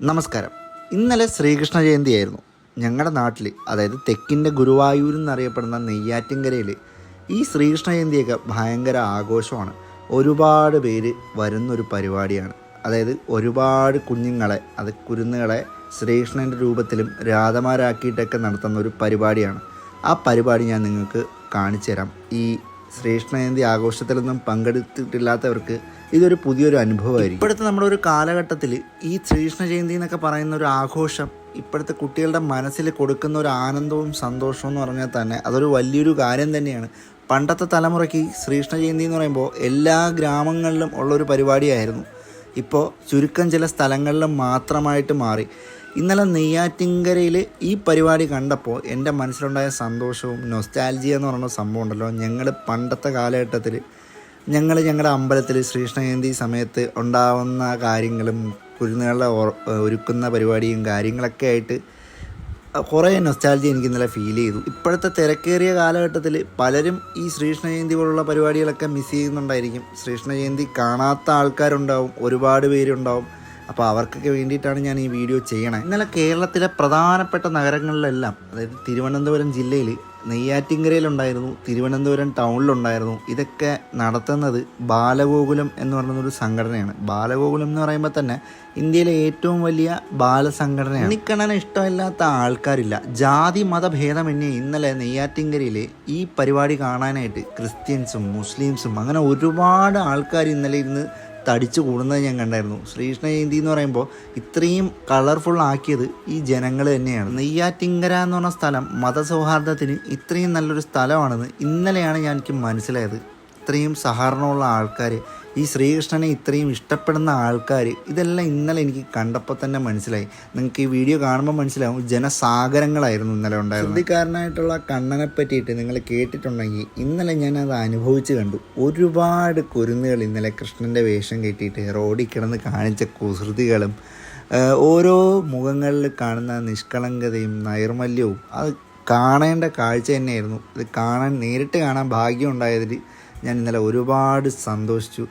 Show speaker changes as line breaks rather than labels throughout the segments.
നമസ്കാരം. ഇന്നലെ ശ്രീകൃഷ്ണ ജയന്തിയായിരുന്നു. ഞങ്ങളുടെ നാട്ടിൽ അതായത് തെക്കിന്റെ ഗുരുവായൂർ എന്നറിയപ്പെടുന്ന നെയ്യാറ്റിൻകരയിൽ ഈ ശ്രീകൃഷ്ണ ജയന്തിയൊക്കെ ഭയങ്കര ആഘോഷമാണ്. ഒരുപാട് പേര് വരുന്നൊരു പരിപാടിയാണ്. അതായത് ഒരുപാട് കുഞ്ഞുങ്ങളെ അത് കുരുന്നുകളെ ശ്രീകൃഷ്ണന്റെ രൂപത്തിലും രാധമാരാക്കിയിട്ടൊക്കെ നടത്തുന്ന ഒരു പരിപാടിയാണ്. ആ പരിപാടി ഞാൻ നിങ്ങൾക്ക് കാണിച്ചു തരാം ഈ ശ്രീകൃഷ്ണ ജയന്തി ആഘോഷത്തിലൊന്നും പങ്കെടുത്തിട്ടില്ലാത്തവർക്ക് ഇതൊരു പുതിയൊരു അനുഭവമായിരിക്കും. ഇപ്പോഴത്തെ നമ്മുടെ ഒരു കാലഘട്ടത്തിൽ ഈ ശ്രീകൃഷ്ണ ജയന്തി എന്നൊക്കെ പറയുന്ന ഒരു ആഘോഷം ഇപ്പോഴത്തെ കുട്ടികളുടെ മനസ്സിൽ കൊടുക്കുന്ന ഒരു ആനന്ദവും സന്തോഷവും എന്ന് പറഞ്ഞാൽ തന്നെ അതൊരു വലിയൊരു കാര്യം തന്നെയാണ്. പണ്ടത്തെ തലമുറയ്ക്ക് ശ്രീകൃഷ്ണ ജയന്തി എന്ന് പറയുമ്പോൾ എല്ലാ ഗ്രാമങ്ങളിലും ഉള്ളൊരു പരിപാടിയായിരുന്നു. ഇപ്പോൾ ചുരുക്കം ചില സ്ഥലങ്ങളിലും മാത്രമായിട്ട് മാറി. ഇന്നലെ നെയ്യാറ്റിൻകരയിൽ ഈ പരിപാടി കണ്ടപ്പോൾ എന്റെ മനസ്സിലുണ്ടായ സന്തോഷവും നൊസ്റ്റാൽജിയ എന്ന് പറയുന്ന സംഭവം ഉണ്ടല്ലോ. ഞങ്ങൾ പണ്ടത്തെ കാലഘട്ടത്തിൽ ഞങ്ങൾ ഞങ്ങളുടെ അമ്പലത്തിൽ ശ്രീകൃഷ്ണജയന്തി സമയത്ത് ഉണ്ടാവുന്ന കാര്യങ്ങളും കുരുന്നുകളുടെ ഒരുക്കുന്ന പരിപാടിയും കാര്യങ്ങളൊക്കെ ആയിട്ട് കുറേ നൊസ്റ്റാലജി എനിക്ക് ഇന്നലെ ഫീൽ ചെയ്തു. ഇപ്പോഴത്തെ തിരക്കേറിയ കാലഘട്ടത്തിൽ പലരും ഈ ശ്രീകൃഷ്ണ ജയന്തി പോലുള്ള പരിപാടികളൊക്കെ മിസ് ചെയ്യുന്നുണ്ടായിരിക്കും. ശ്രീകൃഷ്ണ ജയന്തി കാണാത്ത ആൾക്കാരുണ്ടാവും ഒരുപാട് പേരുണ്ടാവും. അപ്പോൾ അവർക്കൊക്കെ വേണ്ടിയിട്ടാണ് ഞാൻ ഈ വീഡിയോ ചെയ്യണേ. ഇന്നലെ കേരളത്തിലെ പ്രധാനപ്പെട്ട നഗരങ്ങളിലെല്ലാം അതായത് തിരുവനന്തപുരം ജില്ലയിൽ നെയ്യാറ്റിൻകരയിലുണ്ടായിരുന്നു തിരുവനന്തപുരം ടൗണിലുണ്ടായിരുന്നു. ഇതൊക്കെ നടത്തുന്നത് ബാലഗോകുലം എന്ന് പറയുന്ന ഒരു സംഘടനയാണ്. ബാലഗോകുലം എന്ന് പറയുമ്പോൾ തന്നെ ഇന്ത്യയിലെ ഏറ്റവും വലിയ ബാലസംഘടനയാണ്. എണ്ണിക്കണന ഇഷ്ടമില്ലാത്ത ആൾക്കാരില്ല. ജാതി മതഭേദമന്യേ ഇന്നലെ നെയ്യാറ്റിങ്കരയിലെ ഈ പരിപാടി കാണാനായിട്ട് ക്രിസ്ത്യൻസും മുസ്ലിംസും അങ്ങനെ ഒരുപാട് ആൾക്കാർ ഇന്നലെ ഇന്ന് തടിച്ചു കൂടുന്നത് ഞാൻ കണ്ടായിരുന്നു. ശ്രീകൃഷ്ണ ജയന്തി എന്ന് പറയുമ്പോൾ ഇത്രയും കളർഫുൾ ആക്കിയത് ഈ ജനങ്ങൾ തന്നെയാണ്. നെയ്യാറ്റിങ്കര എന്ന് പറഞ്ഞ സ്ഥലം മതസൗഹാർദ്ദത്തിന് ഇത്രയും നല്ലൊരു സ്ഥലമാണെന്ന് ഇന്നലെയാണ് ഞാൻ എനിക്ക് മനസ്സിലായത്. ഇത്രയും സഹകരണമുള്ള ആൾക്കാർ ഈ ശ്രീകൃഷ്ണനെ ഇത്രയും ഇഷ്ടപ്പെടുന്ന ആൾക്കാർ ഇതെല്ലാം ഇന്നലെ എനിക്ക് കണ്ടപ്പോൾ തന്നെ മനസ്സിലായി. നിങ്ങൾക്ക് ഈ വീഡിയോ കാണുമ്പോൾ മനസ്സിലാവും. ജനസാഗരങ്ങളായിരുന്നു ഇന്നലെ ഉണ്ടായിരുന്നത്. ഹിന്ദിക്കാരനായിട്ടുള്ള കണ്ണനെ പറ്റിയിട്ട് നിങ്ങൾ കേട്ടിട്ടുണ്ടെങ്കിൽ ഇന്നലെ ഞാൻ അത് അനുഭവിച്ച് കണ്ടു. ഒരുപാട് കുരുന്നുകൾ ഇന്നലെ കൃഷ്ണന്റെ വേഷം കെട്ടിയിട്ട് റോഡിൽ കിടന്ന് കാണിച്ച കുസൃതികളും ഓരോ മുഖങ്ങളിൽ കാണുന്ന നിഷ്കളങ്കതയും നൈർമല്യവും അത് കാണേണ്ട കാഴ്ച തന്നെയായിരുന്നു. ഇത് കാണാൻ നേരിട്ട് കാണാൻ ഭാഗ്യം ഉണ്ടായതിൽ ഞാൻ ഇന്നലെ ഒരുപാട് സന്തോഷിച്ചു.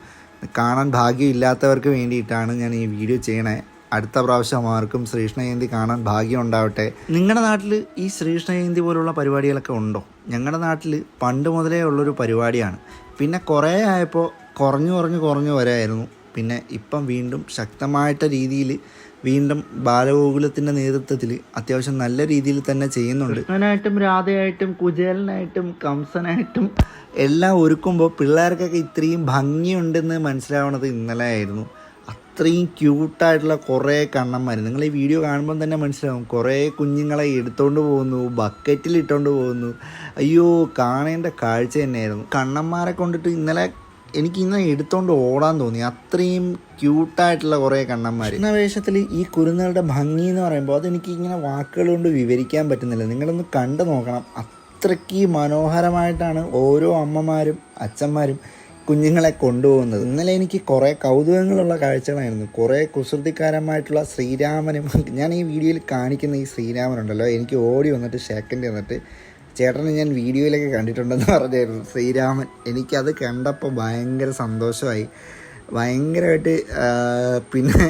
കാണാൻ ഭാഗ്യമില്ലാത്തവർക്ക് വേണ്ടിയിട്ടാണ് ഞാൻ ഈ വീഡിയോ ചെയ്യണേ. അടുത്ത പ്രാവശ്യം ആർക്കും ശ്രീകൃഷ്ണജയന്തി കാണാൻ ഭാഗ്യം ഉണ്ടാവട്ടെ. നിങ്ങളുടെ നാട്ടിൽ ഈ ശ്രീകൃഷ്ണജയന്തി പോലുള്ള പരിപാടികളൊക്കെ ഉണ്ടോ? ഞങ്ങളുടെ നാട്ടിൽ പണ്ട് മുതലേ ഉള്ളൊരു പരിപാടിയാണ്. പിന്നെ കുറേ ആയപ്പോൾ കുറഞ്ഞു കുറഞ്ഞു കുറഞ്ഞു വരായിരുന്നു. പിന്നെ ഇപ്പം വീണ്ടും ശക്തമായിട്ട രീതിയിൽ വീണ്ടും ബാലഗോകുലത്തിന്റെ നേതൃത്വത്തിൽ അത്യാവശ്യം നല്ല രീതിയിൽ തന്നെ ചെയ്യുന്നുണ്ട്. കൃഷ്ണനായിട്ടും രാധയായിട്ടും കുചേലനായിട്ടും കംസനായിട്ടും എല്ലാം ഒരുക്കുമ്പോൾ പിള്ളേർക്കൊക്കെ ഇത്രയും ഭംഗിയുണ്ടെന്ന് മനസ്സിലാവണത് ഇന്നലെ ആയിരുന്നു. അത്രയും ക്യൂട്ടായിട്ടുള്ള കുറേ കണ്ണന്മാർ നിങ്ങൾ ഈ വീഡിയോ കാണുമ്പോൾ തന്നെ മനസ്സിലാവും. കുറേ കുഞ്ഞുങ്ങളെ എടുത്തുകൊണ്ട് പോകുന്നു ബക്കറ്റിൽ ഇട്ടുകൊണ്ട് പോകുന്നു. അയ്യോ കാണേണ്ട കാഴ്ച തന്നെയായിരുന്നു. കണ്ണന്മാരെ കൊണ്ടിട്ട് ഇന്നലെ എനിക്ക് ഇന്ന് എടുത്തോണ്ട് ഓടാൻ തോന്നി. അത്രയും ക്യൂട്ടായിട്ടുള്ള കുറേ കണ്ണന്മാർ എന്ന വേഷത്തിൽ ഈ കുരുന്നുകളുടെ ഭംഗി എന്ന് പറയുമ്പോൾ അതെനിക്ക് ഇങ്ങനെ വാക്കുകൾ കൊണ്ട് വിവരിക്കാൻ പറ്റുന്നില്ല. നിങ്ങളൊന്ന് കണ്ടു നോക്കണം. അത്രയ്ക്ക് മനോഹരമായിട്ടാണ് ഓരോ അമ്മമാരും അച്ഛന്മാരും കുഞ്ഞുങ്ങളെ കൊണ്ടുപോകുന്നത്. ഇന്നലെ എനിക്ക് കുറേ കൗതുകങ്ങളുള്ള കാഴ്ചകളായിരുന്നു. കുറേ കുസൃതിക്കാരന്മായിട്ടുള്ള ശ്രീരാമനും. ഞാൻ ഈ വീഡിയോയിൽ കാണിക്കുന്ന ഈ ശ്രീരാമനുണ്ടല്ലോ. എനിക്ക് ഓടി വന്നിട്ട് ഷേക്കന്റെ വന്നിട്ട് ചേട്ടനെ ഞാൻ വീഡിയോയിലൊക്കെ കണ്ടിട്ടുണ്ടെന്ന് പറഞ്ഞായിരുന്നു. ശ്രീരാമൻ എനിക്കത് കണ്ടപ്പോൾ ഭയങ്കര സന്തോഷമായി. ഭയങ്കരമായിട്ട് പിന്നെ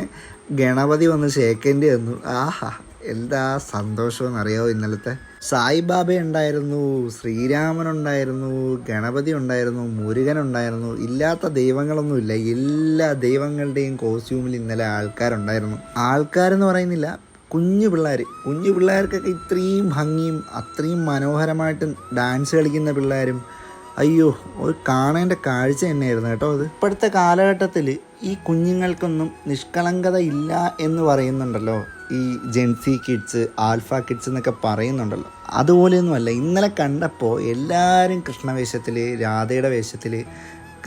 ഗണപതി വന്ന് ഷേക്കേണ്ടി വന്നു ആഹാ എന്താ സന്തോഷമെന്ന് അറിയാമോ ഇന്നലത്തെ? സായിബാബ ഉണ്ടായിരുന്നു ശ്രീരാമൻ ഉണ്ടായിരുന്നു ഗണപതി ഉണ്ടായിരുന്നു മുരുകൻ ഉണ്ടായിരുന്നു. ഇല്ലാത്ത ദൈവങ്ങളൊന്നുമില്ല. എല്ലാ ദൈവങ്ങളുടെയും കോസ്റ്റ്യൂമിൽ ഇന്നലെ ആൾക്കാരുണ്ടായിരുന്നു. ആൾക്കാരെന്ന് പറയുന്നില്ല കുഞ്ഞു പിള്ളേർ കുഞ്ഞു പിള്ളേർക്കൊക്കെ ഇത്രയും ഭംഗിയും അത്രയും മനോഹരമായിട്ട് ഡാൻസ് കളിക്കുന്ന പിള്ളേരും അയ്യോ ഒരു കാണേണ്ട കാഴ്ച തന്നെയായിരുന്നു കേട്ടോ അത്. ഇപ്പോഴത്തെ കാലഘട്ടത്തിൽ ഈ കുഞ്ഞുങ്ങൾക്കൊന്നും നിഷ്കളങ്കത ഇല്ല എന്ന് പറയുന്നുണ്ടല്ലോ. ഈ ജെൻസി കിഡ്സ് ആൽഫ കിഡ്സ് എന്നൊക്കെ പറയുന്നുണ്ടല്ലോ. അതുപോലെയൊന്നുമല്ല ഇന്നലെ കണ്ടപ്പോൾ എല്ലാവരും കൃഷ്ണവേഷത്തിൽ രാധയുടെ വേഷത്തിൽ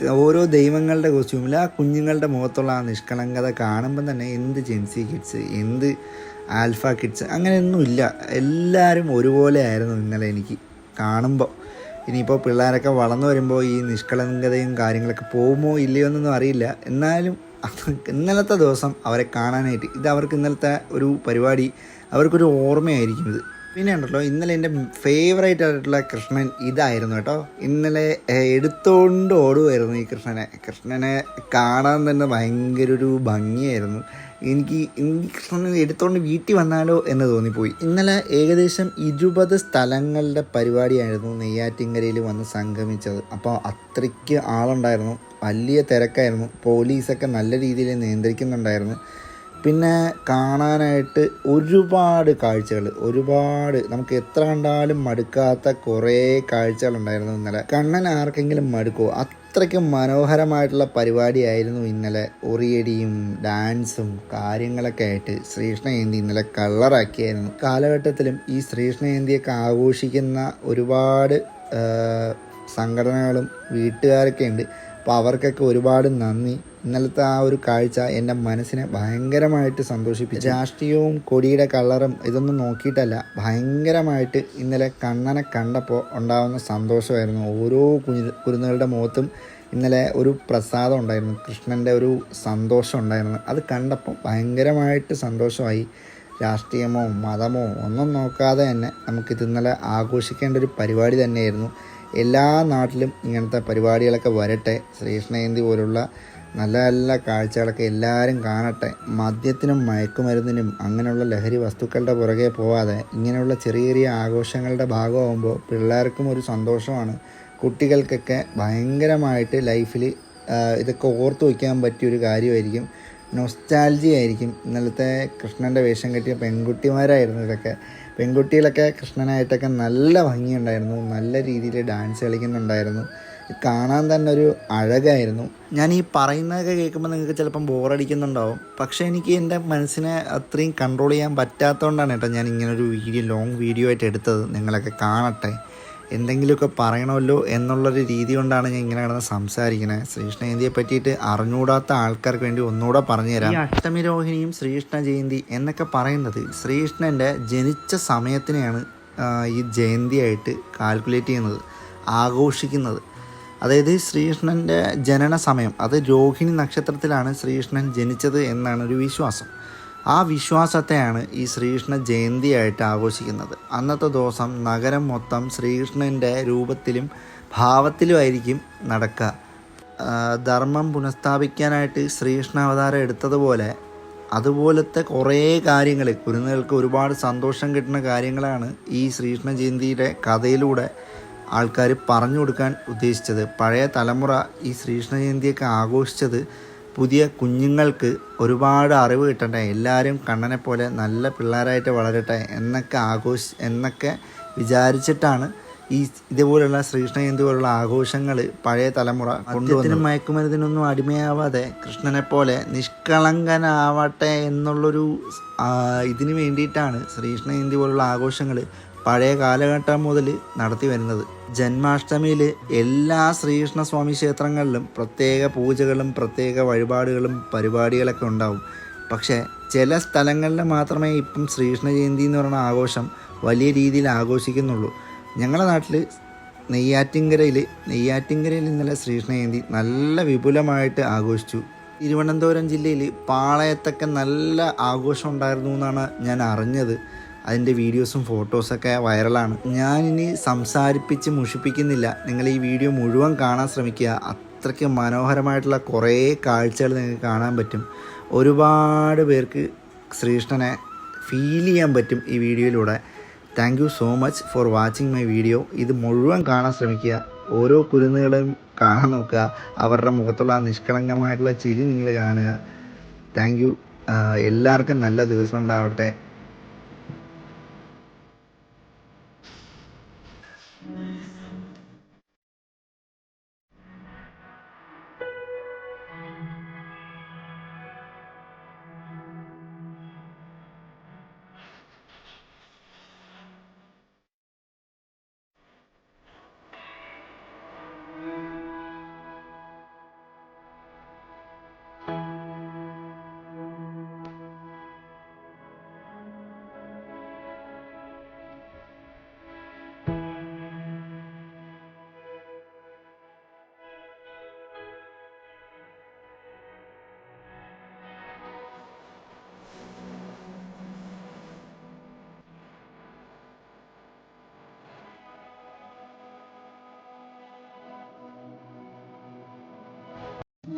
ഓരോ ദൈവങ്ങളുടെ കോസ്റ്റ്യൂമിൽ ആ കുഞ്ഞുങ്ങളുടെ മുഖത്തുള്ള ആ നിഷ്കളങ്കത കാണുമ്പം തന്നെ എന്ത് ജെൻസി കിഡ്സ് എന്ത് ആൽഫ കിഡ്സ് അങ്ങനെയൊന്നുമില്ല. എല്ലാവരും ഒരുപോലെ ആയിരുന്നു ഇന്നലെ എനിക്ക് കാണുമ്പോൾ ഇനിയിപ്പോൾ പിള്ളേരൊക്കെ വളർന്നു വരുമ്പോൾ ഈ നിഷ്കളങ്കതയും കാര്യങ്ങളൊക്കെ പോകുമോ ഇല്ലയോ എന്നൊന്നും അറിയില്ല. എന്നാലും ഇന്നലത്തെ ദിവസം അവരെ കാണാനായിട്ട് ഇത് അവർക്ക് ഇന്നലത്തെ ഒരു പരിപാടി അവർക്കൊരു ഓർമ്മയായിരിക്കും ഇത്. പിന്നെ ഉണ്ടല്ലോ ഇന്നലെ എന്റെ ഫേവറേറ്റ് ആയിട്ടുള്ള കൃഷ്ണൻ ഇതായിരുന്നു കേട്ടോ. ഇന്നലെ എടുത്തോണ്ട് ഓടുമായിരുന്നു ഈ കൃഷ്ണനെ. കൃഷ്ണനെ കാണാൻ തന്നെ ഭയങ്കര ഒരു ഭംഗിയായിരുന്നു. എനിക്ക് എനിക്ക് കൃഷ്ണനെ എടുത്തുകൊണ്ട് വീട്ടിൽ വന്നാലോ എന്ന് തോന്നിപ്പോയി. ഇന്നലെ ഏകദേശം ഇരുപത് സ്ഥലങ്ങളുടെ പരിപാടിയായിരുന്നു നെയ്യാറ്റിൻകരയിൽ വന്ന് സംഗമിച്ചത്. അപ്പോൾ അത്രയ്ക്ക് ആളുണ്ടായിരുന്നു. വലിയ തിരക്കായിരുന്നു. പോലീസൊക്കെ നല്ല രീതിയിൽ നിയന്ത്രിക്കുന്നുണ്ടായിരുന്നു. പിന്നെ കാണാനായിട്ട് ഒരുപാട് കാഴ്ചകൾ ഒരുപാട് നമുക്ക് എത്ര കണ്ടാലും മടുക്കാത്ത കുറേ കാഴ്ചകളുണ്ടായിരുന്നു ഇന്നലെ. കണ്ണൻ ആർക്കെങ്കിലും മടുക്കുമോ അത്രയ്ക്കും മനോഹരമായിട്ടുള്ള പരിപാടിയായിരുന്നു ഇന്നലെ ഉറിയടിയും ഡാൻസും കാര്യങ്ങളൊക്കെ ആയിട്ട് ശ്രീകൃഷ്ണജയന്തി ഇന്നലെ കളറാക്കിയായിരുന്നു കാലഘട്ടത്തിലും ഈ ശ്രീകൃഷ്ണജയന്തിയൊക്കെ ആഘോഷിക്കുന്ന ഒരുപാട് സംഘടനകളും വീട്ടുകാരൊക്കെ ഉണ്ട്. അപ്പോൾ അവർക്കൊക്കെ ഒരുപാട് നന്ദി. ഇന്നലത്തെ ആ ഒരു കാഴ്ച എന്റെ മനസ്സിനെ ഭയങ്കരമായിട്ട് സന്തോഷിപ്പിച്ചു. രാഷ്ട്രീയവും കൊടിയുടെ കളറും ഇതൊന്നും നോക്കിയിട്ടല്ല ഭയങ്കരമായിട്ട് ഇന്നലെ കണ്ണനെ കണ്ടപ്പോൾ ഉണ്ടാകുന്ന സന്തോഷമായിരുന്നു. ഓരോ കുഞ്ഞു കുരുന്നുകളുടെ മുഖത്തും ഇന്നലെ ഒരു പ്രസാദം ഉണ്ടായിരുന്നു കൃഷ്ണന്റെ ഒരു സന്തോഷം ഉണ്ടായിരുന്നു. അത് കണ്ടപ്പോൾ ഭയങ്കരമായിട്ട് സന്തോഷമായി. രാഷ്ട്രീയമോ മതമോ ഒന്നും നോക്കാതെ തന്നെ നമുക്കിത് ഇന്നലെ ആഘോഷിക്കേണ്ട ഒരു പരിപാടി തന്നെയായിരുന്നു. എല്ലാ നാട്ടിലും ഇങ്ങനത്തെ പരിപാടികളൊക്കെ വരട്ടെ. ശ്രീകൃഷ്ണ ജയന്തി പോലുള്ള നല്ല നല്ല കാഴ്ചകളൊക്കെ എല്ലാവരും കാണട്ടെ. മദ്യത്തിനും മയക്കുമരുന്നിനും അങ്ങനെയുള്ള ലഹരി വസ്തുക്കളുടെ പുറകെ പോവാതെ ഇങ്ങനെയുള്ള ചെറിയ ചെറിയ ആഘോഷങ്ങളുടെ ഭാഗമാകുമ്പോൾ പിള്ളേർക്കും ഒരു സന്തോഷമാണ്. കുട്ടികൾക്കൊക്കെ ഭയങ്കരമായിട്ട് ലൈഫിൽ ഇതൊക്കെ ഓർത്തു വയ്ക്കാൻ പറ്റിയൊരു കാര്യമായിരിക്കും. നൊസ്റ്റാൾജി ആയിരിക്കും. ഇന്നലത്തെ കൃഷ്ണന്റെ വേഷം കെട്ടിയ പെൺകുട്ടിമാരായിരുന്നു ഇതൊക്കെ. പെൺകുട്ടികളൊക്കെ കൃഷ്ണനായിട്ടൊക്കെ നല്ല ഭംഗിയുണ്ടായിരുന്നു. നല്ല രീതിയിൽ ഡാൻസ് കളിക്കുന്നുണ്ടായിരുന്നു. കാണാൻ തന്നെ ഒരു അഴകായിരുന്നു. ഞാൻ ഈ പറയുന്നതൊക്കെ കേൾക്കുമ്പോൾ നിങ്ങൾക്ക് ചിലപ്പം ബോറടിക്കുന്നുണ്ടാവും പക്ഷേ എനിക്ക് എന്റെ മനസ്സിനെ അത്രയും കൺട്രോൾ ചെയ്യാൻ പറ്റാത്തതുകൊണ്ടാണ് കേട്ടോ ഞാൻ ഇങ്ങനൊരു വീഡിയോ ലോങ് വീഡിയോ ആയിട്ട് എടുത്തത്. നിങ്ങളൊക്കെ കാണട്ടെ. എന്തെങ്കിലുമൊക്കെ പറയണമല്ലോ എന്നുള്ളൊരു രീതി കൊണ്ടാണ് ഞാൻ ഇങ്ങനെ കിടന്ന് സംസാരിക്കുന്നത് ശ്രീകൃഷ്ണ ജയന്തിയെ പറ്റിയിട്ട് അറിഞ്ഞുകൂടാത്ത ആൾക്കാർക്ക് വേണ്ടി ഒന്നുകൂടെ പറഞ്ഞുതരാം അഷ്ടമി രോഹിണിയും ശ്രീകൃഷ്ണ ജയന്തി എന്നൊക്കെ പറയുന്നത് ശ്രീകൃഷ്ണന്റെ ജനിച്ച സമയത്തിനെയാണ് ഈ ജയന്തിയായിട്ട് കാൽക്കുലേറ്റ് ചെയ്യുന്നത് ആഘോഷിക്കുന്നത്. അതായത് ശ്രീകൃഷ്ണന്റെ ജനന സമയം അത് രോഹിണി നക്ഷത്രത്തിലാണ് ശ്രീകൃഷ്ണൻ ജനിച്ചത് എന്നാണ് ഒരു വിശ്വാസം. ആ വിശ്വാസത്തെയാണ് ഈ ശ്രീകൃഷ്ണ ജയന്തിയായിട്ട് ആഘോഷിക്കുന്നത്. അന്നത്തെ ദിവസം നഗരം മൊത്തം ശ്രീകൃഷ്ണന്റെ രൂപത്തിലും ഭാവത്തിലുമായിരിക്കും നടക്കുക. ധർമ്മം പുനഃസ്ഥാപിക്കാനായിട്ട് ശ്രീകൃഷ്ണ അവതാരം എടുത്തതുപോലെ അതുപോലത്തെ കുറേ കാര്യങ്ങൾ കുരുന്നുകൾക്ക് ഒരുപാട് സന്തോഷം കിട്ടുന്ന കാര്യങ്ങളാണ് ഈ ശ്രീകൃഷ്ണ ജയന്തിയുടെ കഥയിലൂടെ ആൾക്കാർ പറഞ്ഞു കൊടുക്കാൻ ഉദ്ദേശിച്ചത്. പഴയ തലമുറ ഈ ശ്രീകൃഷ്ണ ജയന്തിയൊക്കെ ആഘോഷിച്ചത് പുതിയ കുഞ്ഞുങ്ങൾക്ക് ഒരുപാട് അറിവ് കിട്ടട്ടെ. എല്ലാവരും കണ്ണനെ പോലെ നല്ല പിള്ളേരായിട്ട് വളരട്ടെ എന്നൊക്കെ ആഘോഷ എന്നൊക്കെ വിചാരിച്ചിട്ടാണ് ഈ ഇതുപോലുള്ള ശ്രീകൃഷ്ണ ജയന്തി പോലുള്ള ആഘോഷങ്ങൾ പഴയ തലമുറ കൊണ്ടുവന്നതിനും മയക്കുമരുന്നിനൊന്നും അടിമയാവാതെ കൃഷ്ണനെ പോലെ നിഷ്കളങ്കനാവട്ടെ എന്നുള്ളൊരു ഇതിനു വേണ്ടിയിട്ടാണ് ശ്രീകൃഷ്ണ ജയന്തി പോലുള്ള ആഘോഷങ്ങൾ പഴയ കാലഘട്ടം മുതൽ നടത്തി വരുന്നത്. ജന്മാഷ്ടമിയിൽ എല്ലാ ശ്രീകൃഷ്ണസ്വാമി ക്ഷേത്രങ്ങളിലും പ്രത്യേക പൂജകളും പ്രത്യേക വഴിപാടുകളും പരിപാടികളൊക്കെ ഉണ്ടാവും. പക്ഷേ ചില സ്ഥലങ്ങളിൽ മാത്രമേ ഇപ്പം ശ്രീകൃഷ്ണ ജയന്തി എന്ന് പറയുന്ന ആഘോഷം വലിയ രീതിയിൽ ആഘോഷിക്കുന്നുള്ളൂ. ഞങ്ങളുടെ നാട്ടിൽ നെയ്യാറ്റിൻകരയിൽ നെയ്യാറ്റിൻകരയിൽ ഇന്നലെ ശ്രീകൃഷ്ണ ജയന്തി നല്ല വിപുലമായിട്ട് ആഘോഷിച്ചു. തിരുവനന്തപുരം ജില്ലയിൽ പാളയത്തൊക്കെ നല്ല ആഘോഷം ഉണ്ടായിരുന്നു എന്നാണ് ഞാൻ അറിഞ്ഞത്. അതിന്റെ വീഡിയോസും ഫോട്ടോസൊക്കെ വൈറലാണ്. ഞാനിനി സംസാരിപ്പിച്ച് മുഷിപ്പിക്കുന്നില്ല. നിങ്ങൾ ഈ വീഡിയോ മുഴുവൻ കാണാൻ ശ്രമിക്കുക. അത്രയ്ക്ക് മനോഹരമായിട്ടുള്ള കുറേ കാഴ്ചകൾ നിങ്ങൾക്ക് കാണാൻ പറ്റും. ഒരുപാട് പേർക്ക് ശ്രീകൃഷ്ണനെ ഫീൽ ചെയ്യാൻ പറ്റും ഈ വീഡിയോയിലൂടെ. Thank you so much for watching my video ഇത് മുഴുവൻ കാണാൻ ശ്രമിക്കുക. ഓരോ കുരുന്നുകളും കാണാൻ നോക്കുക. അവരുടെ മുഖത്തുള്ള നിഷ്കളങ്കമായിട്ടുള്ള ചിരി നിങ്ങൾ കാണുക. താങ്ക് യു എല്ലാവർക്കും നല്ല ദിവസം ഉണ്ടാവട്ടെ.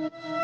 thank you